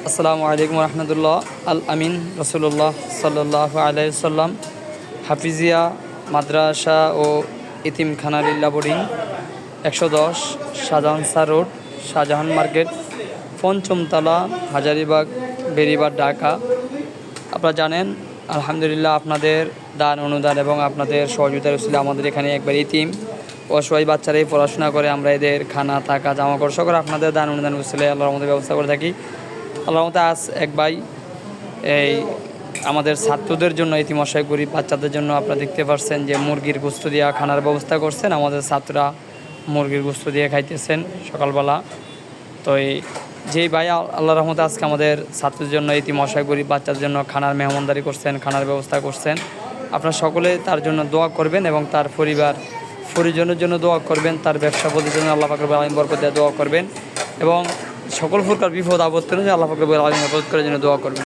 আসসালামু আলাইকুম রহমতুল্লাহ। আল আমিন রসুল্লাহ সাল্লাহ আলাইসাল্লাম হাফিজিয়া, মাদ্রাসা ও ইতিমখানা লিল্লা বোর্ডিং, একশো দশ শাহজাহান সার রোড, শাহজাহান মার্কেট, পঞ্চমতলা, হাজারিবাগ বেরিবাগ ঢাকা। আপনারা জানেন, আলহামদুলিল্লাহ আপনাদের দান, অনুদান এবং আপনাদের সহযোগিতার ছিল আমাদের এখানে একবার ইতিম অসহায় বাচ্চারাই পড়াশোনা করে। আমরা এদের খানা, থাকা, জামা কাপড় সকল আপনাদের দান, অনুদান উচিলে আল্লাহর আমাদের ব্যবস্থা করে থাকি। আল্লাহর মতো আজ এক ভাই এই আমাদের ছাত্রদের জন্য, ইতিমশাই গরিব বাচ্চাদের জন্য আপনারা দেখতে পাচ্ছেন যে মুরগির গোস্ত দিয়ে খানার ব্যবস্থা করছেন। আমাদের ছাত্ররা মুরগির গোস্ত দিয়ে খাইতেছেন সকালবেলা। তো এই যেই ভাই আল- আল্লাহ রহমতে আজকে আমাদের ছাত্রদের জন্য, ইতিমশাই গরিব বাচ্চাদের জন্য খানার মেহমানদারি করছেন, খানার ব্যবস্থা করছেন। আপনারা সকলে তার জন্য দোয়া করবেন এবং তার পরিবার পরিজনের জন্য দোয়া করবেন, তার ব্যবসা প্রতির জন্য আল্লাহ ফাকর আলম বরকত দোয়া করবেন। এবং সকল প্রকার বিপদ আপত্তি আল্লাহ ফাকর আলম বরকত করার জন্য দোয়া করবেন।